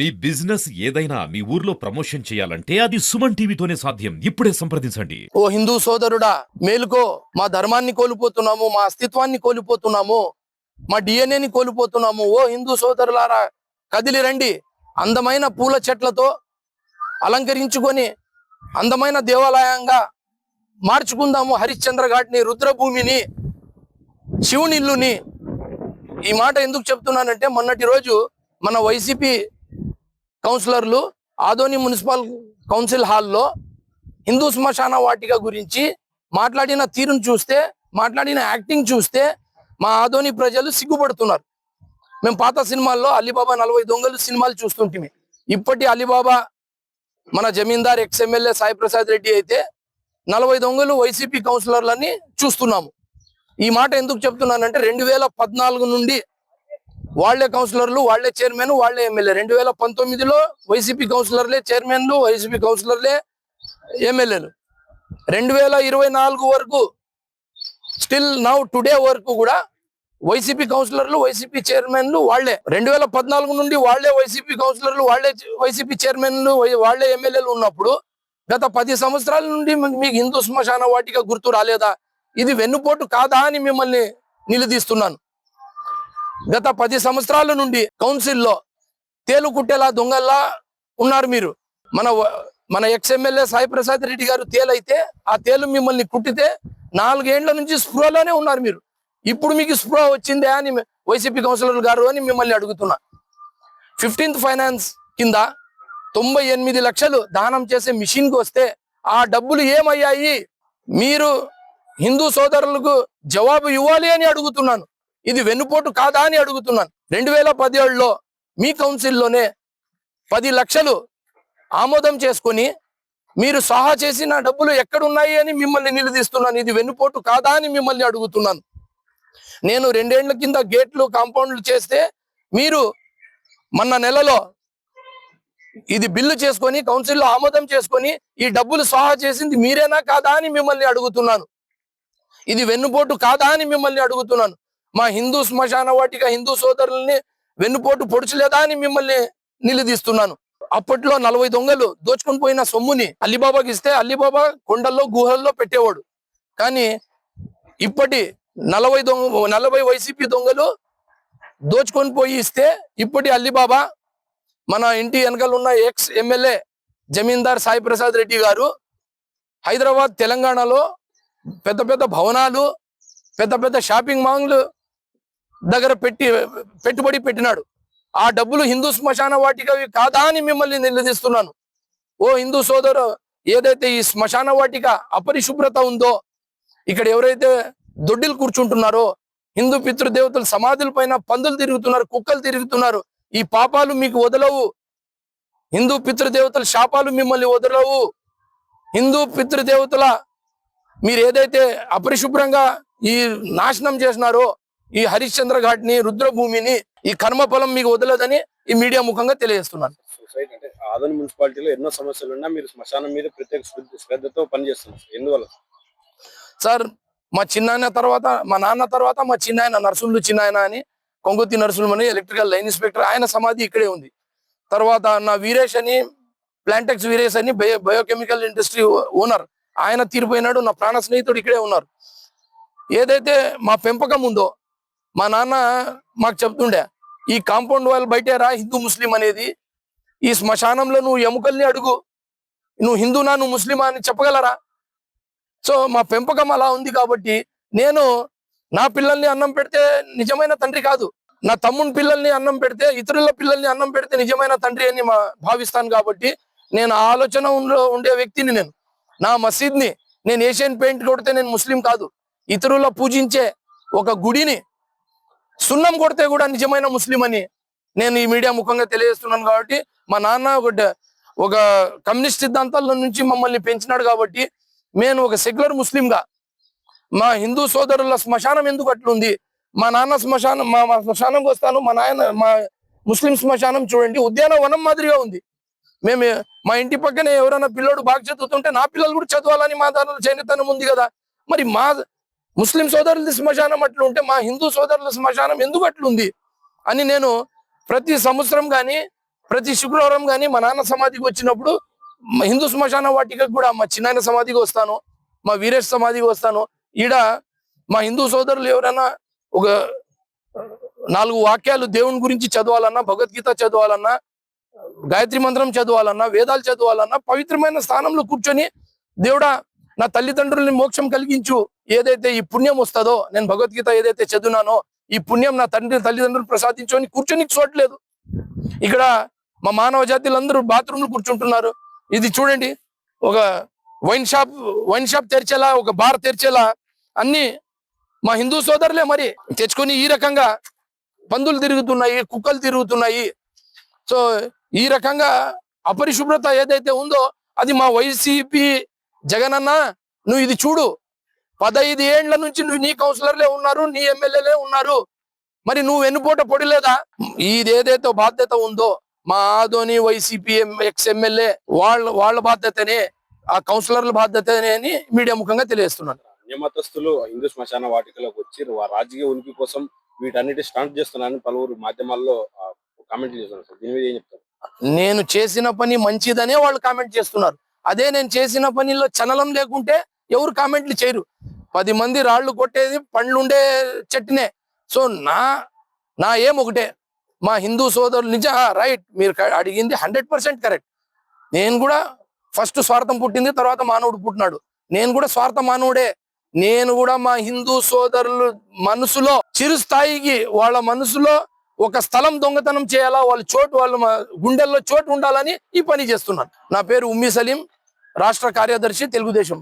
మీ business ఏదైనా మీ ఊర్లో promotion చేయాలంటే అది సుమన్ టీవీతోనే సాధ్యం. ఇప్పుడే సంప్రదించండి. ఓ హిందూ సోదరుడా మేలుకో. మా ధర్మాన్ని కోల్పోతున్నాము మా అస్తిత్వాన్ని కోల్పోతున్నాము మా డిఎన్ఏని కోల్పోతున్నాము. ఓ హిందూ సోదరులారా కదిలి రండి. అందమైన పూల చెట్లతో అలంకరించుకొని అందమైన దేవాలయంగా మార్చుకుందాము హరిశ్చంద్ర ఘాట్ని రుద్రభూమిని శివునిల్లుని. ఈ మాట ఎందుకు చెప్తున్నానంటే మొన్నటి రోజు మన వైసీపీ కౌన్సిలర్లు ఆదోని మున్సిపల్ కౌన్సిల్ హాల్లో హిందూ శ్మశాన వాటిక గురించి మాట్లాడిన తీరును చూస్తే మాట్లాడిన యాక్టింగ్ చూస్తే మా ఆదోని ప్రజలు సిగ్గుపడుతున్నారు. మేము పాత సినిమాల్లో అలీబాబా నలభై దొంగలు సినిమాలు చూస్తుంటే ఇప్పటి అలీబాబా మన జమీందార్ ఎక్స్ ఎమ్మెల్యే సాయి ప్రసాద్ రెడ్డి అయితే నలభై దొంగలు వైసీపీ కౌన్సిలర్లని చూస్తున్నాము. ఈ మాట ఎందుకు చెప్తున్నానంటే రెండు వేల పద్నాలుగు నుండి వాళ్ళే కౌన్సిలర్లు వాళ్ళే చైర్మన్ వాళ్ళే ఎమ్మెల్యే. రెండు వేల పంతొమ్మిదిలో వైసీపీ కౌన్సిలర్లే చైర్మన్లు వైసీపీ కౌన్సిలర్లే ఎమ్మెల్యేలు. రెండు వేల ఇరవై నాలుగు వరకు స్టిల్ నౌ టుడే వరకు కూడా వైసీపీ కౌన్సిలర్లు వైసీపీ చైర్మన్లు వాళ్ళే రెండు వేల పద్నాలుగు నుండి వాళ్ళే వైసీపీ కౌన్సిలర్లు వాళ్ళే వైసీపీ చైర్మన్లు వాళ్ళే ఎమ్మెల్యేలు ఉన్నప్పుడు గత పది సంవత్సరాల నుండి మీకు హిందూ శ్మశాన వాటిక గుర్తు రాలేదా? ఇది వెన్నుపోటు కాదా అని మిమ్మల్ని నిలదీస్తున్నాను. గత పది సంవత్సరాల నుండి కౌన్సిల్లో తేలు కుట్టేలా దొంగల్లా ఉన్నారు మీరు. మన మన ఎక్స్ఎమ్మెల్యే సాయి ప్రసాద్ రెడ్డి గారు తేలైతే ఆ తేలు మిమ్మల్ని కుట్టితే నాలుగేండ్ల నుంచి స్పృహలోనే ఉన్నారు మీరు. ఇప్పుడు మీకు స్పృహ వచ్చిందే అని వైసీపీ కౌన్సిలర్ గారు అని మిమ్మల్ని అడుగుతున్నా. ఫిఫ్టీన్త్ ఫైనాన్స్ కింద తొంభై ఎనిమిది లక్షలు దానం చేసే మిషన్కి వస్తే ఆ డబ్బులు ఏమయ్యాయి? మీరు హిందూ సోదరులకు జవాబు ఇవ్వాలి అని అడుగుతున్నాను. ఇది వెన్నుపోటు కాదా అని అడుగుతున్నాను. రెండు వేల పదిహేడులో మీ కౌన్సిల్లోనే పది లక్షలు ఆమోదం చేసుకొని మీరు సహా చేసిన డబ్బులు ఎక్కడున్నాయి అని మిమ్మల్ని నిలదీస్తున్నాను. ఇది వెన్నుపోటు కాదా అని మిమ్మల్ని అడుగుతున్నాను. నేను రెండేళ్ళ కింద గేట్లు కాంపౌండ్లు చేస్తే మీరు మొన్న నెలలో ఇది బిల్లు చేసుకొని కౌన్సిల్లో ఆమోదం చేసుకొని ఈ డబ్బులు సహా చేసింది మీరేనా కాదా అని మిమ్మల్ని అడుగుతున్నాను. ఇది వెన్నుపోటు కాదా అని మిమ్మల్ని అడుగుతున్నాను. మా హిందూ శ్మశాన వాటిక హిందూ సోదరుల్ని వెన్నుపోటు పొడుచులేదా అని మిమ్మల్ని నిలదీస్తున్నాను. అప్పట్లో నలభై దొంగలు దోచుకొని పోయిన సొమ్ముని అలీబాబాకి ఇస్తే అలీబాబా కొండల్లో గుహల్లో పెట్టేవాడు. కానీ ఇప్పటి నలభై దొంగ నలభై వైసీపీ దొంగలు దోచుకొని పోయి ఇస్తే ఇప్పటి అలీబాబా మన ఇంటి వెనకాల ఉన్న ఎక్స్ ఎమ్మెల్యే జమీందార్ సాయి ప్రసాద్ రెడ్డి గారు హైదరాబాద్ తెలంగాణలో పెద్ద పెద్ద భవనాలు పెద్ద పెద్ద షాపింగ్ మాల్లు దగ్గర పెట్టి పెట్టుబడి పెట్టినాడు. ఆ డబ్బులు హిందూ శ్మశాన వాటికవి కాదా అని మిమ్మల్ని నిలదీస్తున్నాను. ఓ హిందూ సోదరు ఏదైతే ఈ శ్మశాన వాటిక అపరిశుభ్రత ఉందో ఇక్కడ ఎవరైతే దొడ్డిలు కూర్చుంటున్నారో హిందూ పితృదేవతలు సమాధుల పైన పందులు తిరుగుతున్నారు కుక్కలు తిరుగుతున్నారు ఈ పాపాలు మీకు వదలవు. హిందూ పితృదేవతల శాపాలు మిమ్మల్ని వదలవు. హిందూ పితృదేవతల మీరు ఏదైతే అపరిశుభ్రంగా ఈ నాశనం చేసినారో ఈ హరిశ్చంద్ర ఘాట్ని రుద్రభూమిని ఈ కర్మఫలం మీకు వదలదని ఈ మీడియా ముఖంగా తెలియజేస్తున్నాను. అంటే ఆదోని మున్సిపాలిటీలో ఎన్నో సమస్యలు ఉన్నా మీరు శ్మశానం మీద ప్రత్యేక శ్రద్ధ- శ్రద్ధతో పనిచేస్తున్నారు. ఎందువల్ల? సార్ మా చిన్నాయన తర్వాత మా నాన్న తర్వాత మా చిన్నాయన నర్సులు చిన్నాయన అని కొంగుతి నర్సులు అని ఎలక్ట్రికల్ లైన్ ఇన్స్పెక్టర్ ఆయన సమాధి ఇక్కడే ఉంది. తర్వాత నా వీరేష్ అని ప్లాంటెక్స్ వీరేష్ అని బయో బయోకెమికల్ ఇండస్ట్రీ ఓనర్. ఆయన తీరిపోయినాడు నా ప్రాణ స్నేహితుడు ఇక్కడే ఉన్నారు. ఏదైతే మా పెంపకం ఉందో మా నాన్న మాకు చెప్తుండే ఈ కాంపౌండ్ వాళ్ళు బయటేరా హిందూ ముస్లిం అనేది. ఈ శ్మశానంలో నువ్వు ఎముకల్ని అడుగు. నువ్వు హిందూనా నువ్వు ముస్లిమా అని చెప్పగలరా? సో మా పెంపకం అలా ఉంది కాబట్టి నేను నా పిల్లల్ని అన్నం పెడితే నిజమైన తండ్రి కాదు. నా తమ్ముని పిల్లల్ని అన్నం పెడితే ఇతరుల పిల్లల్ని అన్నం పెడితే నిజమైన తండ్రి అని మా భావిస్తాను కాబట్టి నేను ఆ ఆలోచన ఉండే వ్యక్తిని నేను. నా మసీద్ని నేను ఏషియన్ పెయింట్ కొడితే నేను ముస్లిం కాదు. ఇతరుల పూజించే ఒక గుడిని సున్నం కొడితే కూడా నిజమైన ముస్లిం అని నేను ఈ మీడియా ముఖంగా తెలియజేస్తున్నాను కాబట్టి మా నాన్న ఒక ఒక కమ్యూనిస్ట్ సిద్ధాంతాల నుంచి మమ్మల్ని పెంచినాడు కాబట్టి నేను ఒక సెక్యులర్ ముస్లింగా మా హిందూ సోదరుల శ్మశానం ఎందుకు అట్లుంది? మా నాన్న శ్మశానం మా మా శ్మశానంకి వస్తాను మా నాయన మా ముస్లిం శ్మశానం చూడండి ఉద్యానవనం మాదిరిగా ఉంది. మేము మా ఇంటి పక్కనే ఎవరైనా పిల్లోడు బాగా చదువుతుంటే నా పిల్లలు కూడా చదవాలని మా దానిలో చైనతనం ఉంది కదా. మరి మా ముస్లిం సోదరుల శ్మశానం అట్లుంటే మా హిందూ సోదరుల శ్మశానం ఎందుకు అట్లుంది? అని నేను ప్రతి సంవత్సరం కానీ ప్రతి శుక్రవారం కానీ మా నాన్న సమాధికి వచ్చినప్పుడు హిందూ శ్మశాన వాటికి కూడా మా చిన్నాయన సమాధికి వస్తాను మా వీరేష్ సమాధికి వస్తాను. ఈడ మా హిందూ సోదరులు ఎవరైనా ఒక నాలుగు వాక్యాలు దేవుని గురించి చదవాలన్నా భగవద్గీత చదవాలన్నా గాయత్రి మంత్రం చదవాలన్నా వేదాలు చదవాలన్నా పవిత్రమైన స్థానంలో కూర్చొని దేవుడా నా తల్లిదండ్రుల్ని మోక్షం కలిగించు. ఏదైతే ఈ పుణ్యం వస్తుందో నేను భగవద్గీత ఏదైతే చదివినానో ఈ పుణ్యం నా తండ్రి తల్లిదండ్రులు ప్రసాదించు అని కూర్చొని చూడట్లేదు. ఇక్కడ మా మానవ జాతులందరూ బాత్రూంలు కూర్చుంటున్నారు. ఇది చూడండి ఒక వైన్ షాప్ వైన్ షాప్ తెరిచేలా ఒక బార్ తెరిచేలా అన్ని మా హిందూ సోదరులే మరి తెచ్చుకొని ఈ రకంగా పందులు తిరుగుతున్నాయి కుక్కలు తిరుగుతున్నాయి. సో ఈ రకంగా అపరిశుభ్రత ఏదైతే ఉందో అది మా వైసీపీ జగనన్న నువ్వు ఇది చూడు. పదహైదు ఏండ్ల నుంచి నువ్వు నీ కౌన్సిలర్లే ఉన్నారు నీ ఎమ్మెల్యేలే ఉన్నారు. మరి నువ్వు వెన్నుపోట పొడిలేదా? ఇది ఏదైతే బాధ్యత ఉందో మా ఆదోని వైసీపీ ఎక్స్ ఎమ్మెల్యే వాళ్ళ వాళ్ళ బాధ్యతనే ఆ కౌన్సిలర్ల బాధ్యతనే అని మీడియా ముఖంగా తెలియజేస్తున్నాను అన్యమతస్తులు హిందూ శ్మశాన వాటికలోకి వచ్చి రాజకీయ ఉనికి కోసం వీటన్నిటి స్టాంట్ చేస్తున్నారని పలువురు మాధ్యమాల్లో కామెంట్లు చేస్తున్నారు. దీని మీద ఏం చెప్తారు? నేను చేసిన పని మంచిదనే వాళ్ళు కామెంట్ చేస్తున్నారు. అదే నేను చేసిన పనిలో చలనం లేకుంటే ఎవరు కామెంట్లు చేయరు. పది మంది రాళ్ళు కొట్టేది పండ్లు ఉండే చెట్టునే. సో నా నా ఏం ఒకటే. మా హిందూ సోదరులు నిజ రైట్ మీరు అడిగింది హండ్రెడ్ పర్సెంట్ కరెక్ట్. నేను కూడా ఫస్ట్ స్వార్థం పుట్టింది తర్వాత మానవుడు పుట్టినాడు. నేను కూడా స్వార్థ మానవుడే. నేను కూడా మా హిందూ సోదరులు మనసులో చిరుస్థాయికి వాళ్ళ మనసులో ఒక స్థలం దొంగతనం చేయాలా వాళ్ళ చోటు వాళ్ళ గుండెల్లో చోటు ఉండాలని ఈ పని చేస్తున్నాను. నా పేరు ఉమ్మి సలీం. రాష్ట్ర కార్యదర్శి తెలుగుదేశం.